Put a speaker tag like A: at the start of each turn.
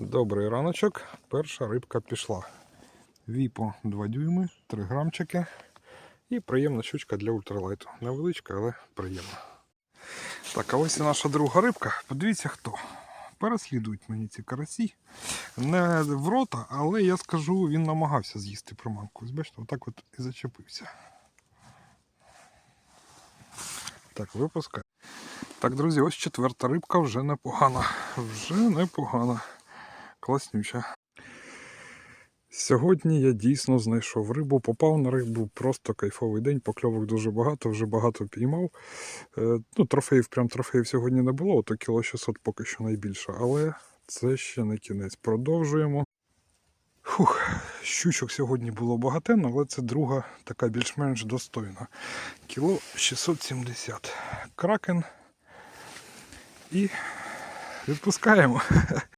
A: Добрий раночок. Перша рибка пішла. Віпо 2 дюйми, 3 грамчики. І приємна щучка для ультралайту. Невеличка, але приємна. Так, а ось і наша друга рибка. Подивіться хто. Переслідують мені ці карасі. Не в рота, але я скажу, він намагався з'їсти приманку. Ось бачите, отак от і зачепився. Так, випускай. Так, друзі, ось четверта рибка вже непогана. Вже непогана. Класнюча. Сьогодні я дійсно знайшов рибу, попав на рибу, просто кайфовий день, покльовок дуже багато, вже багато піймав. Е, ну, трофеїв, прям трофеїв сьогодні не було, то кіло 600 поки що найбільше, але це ще не кінець. Продовжуємо. Фух, щучок сьогодні було багатенно, але це друга така більш-менш достойна. Кіло 670. Кракен. І відпускаємо.